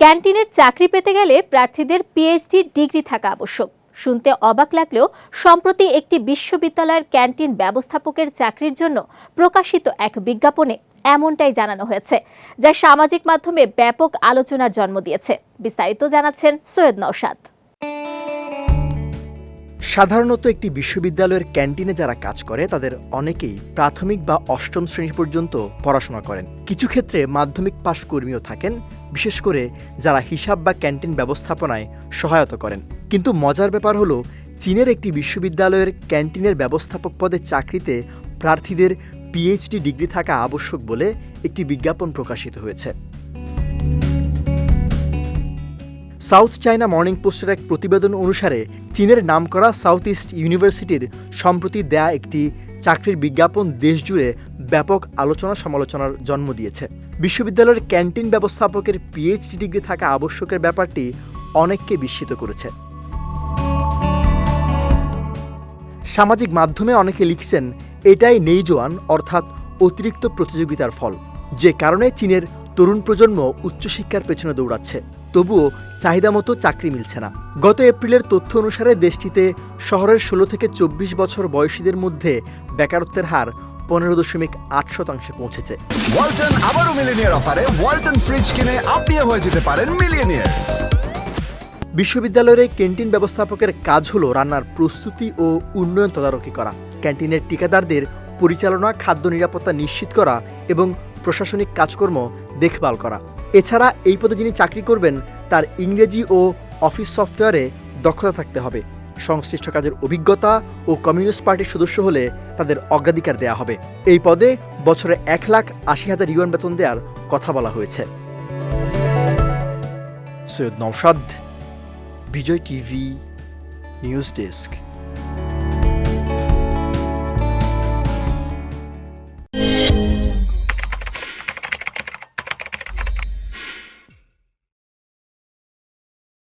ক্যান্টিনের চাকরি পেতে গেলে প্রার্থীদের পিএইচডি ডিগ্রি থাকা আবশ্যক। শুনতে অবাক লাগলেও সম্প্রতি একটি বিশ্ববিদ্যালয়ের ক্যান্টিন ব্যবস্থাপকের চাকরির জন্য প্রকাশিত এক বিজ্ঞাপনে এমনটাই জানানো হয়েছে, যা সামাজিক মাধ্যমে ব্যাপক আলোচনার জন্ম দিয়েছে। বিস্তারিত জানাচ্ছেন সৈয়দ নওশাদ। সাধারণত একটি বিশ্ববিদ্যালয়ের ক্যান্টিনে যারা কাজ করে, তাদের অনেকেই প্রাথমিক বা অষ্টম শ্রেণি পর্যন্ত পড়াশোনা করেন। কিছু ক্ষেত্রে মাধ্যমিক পাশ কর্মীও থাকেন, বিশেষ করে যারা হিসাব বা ক্যান্টিন ব্যবস্থাপনায় সহায়তা করেন। কিন্তু মজার ব্যাপার হলো, চীনের একটি বিশ্ববিদ্যালয়ের ক্যান্টিনের ব্যবস্থাপক পদে চাকরিতে প্রার্থীদের পিএইচডি ডিগ্রি থাকা আবশ্যক বলে একটি বিজ্ঞাপন প্রকাশিত হয়েছে। সাউথ চায়না মর্নিং পোস্টের এক প্রতিবেদন অনুসারে, চীনের নামকরা সাউথ ইস্ট ইউনিভার্সিটির সম্প্রতি দেয়া একটি চাকরির বিজ্ঞাপন দেশজুড়ে ব্যাপক আলোচনা সমালোচনার জন্ম দিয়েছে। বিশ্ববিদ্যালয়ের ক্যান্টিন ব্যবস্থাপকের পিএইচডি ডিগ্রি থাকা আবশ্যকের ব্যাপারটি অনেককে বিস্মিত করেছে। সামাজিক মাধ্যমে অনেকে লিখছেন, এটাই নেইজোয়ান অর্থাৎ অতিরিক্ত প্রতিযোগিতার ফল, যে কারণে চীনের তরুণ প্রজন্ম উচ্চশিক্ষার পেছনে দৌড়াচ্ছে। তবুও চাহিদা মতো চাকরি মিলছে না। গত এপ্রিলের তথ্য অনুসারে দেশটিতে শহরের ষোলো থেকে চব্বিশ বছর বয়সীদের মধ্যে বেকারত্বের হার পনেরো দশমিক আট শতাংশে পৌঁছেছে। ওয়ালটন আবারও মিলিনিয়ার অফারে ওয়ালটন ফ্রিজ কিনে আপনিও হয়ে যেতে পারেন মিলিয়নিয়ার। বিশ্ববিদ্যালয়ের ক্যান্টিন ব্যবস্থাপকের কাজ হলো রান্নার প্রস্তুতি ও উন্নয়ন তদারকি করা। ক্যান্টিনের ঠিকাদারদের পরিচালনা খাদ্য নিরাপত্তা নিশ্চিত করা এবং প্রশাসনিক কাজকর্ম দেখভাল করা। এছাড়া এই পদে যিনি চাকরি করবেন, তার ইংরেজি ও অফিস সফটওয়্যারে দক্ষতা থাকতে হবে। সংশ্লিষ্ট কাজের অভিজ্ঞতা ও কমিউনিস্ট পার্টির সদস্য হলে তাদের অগ্রাধিকার দেয়া হবে। এই পদে বছরে এক লাখ আশি হাজার ইউয়ান বেতন দেওয়ার কথা বলা হয়েছে। Syed Nousad Bijoy TV, news desk.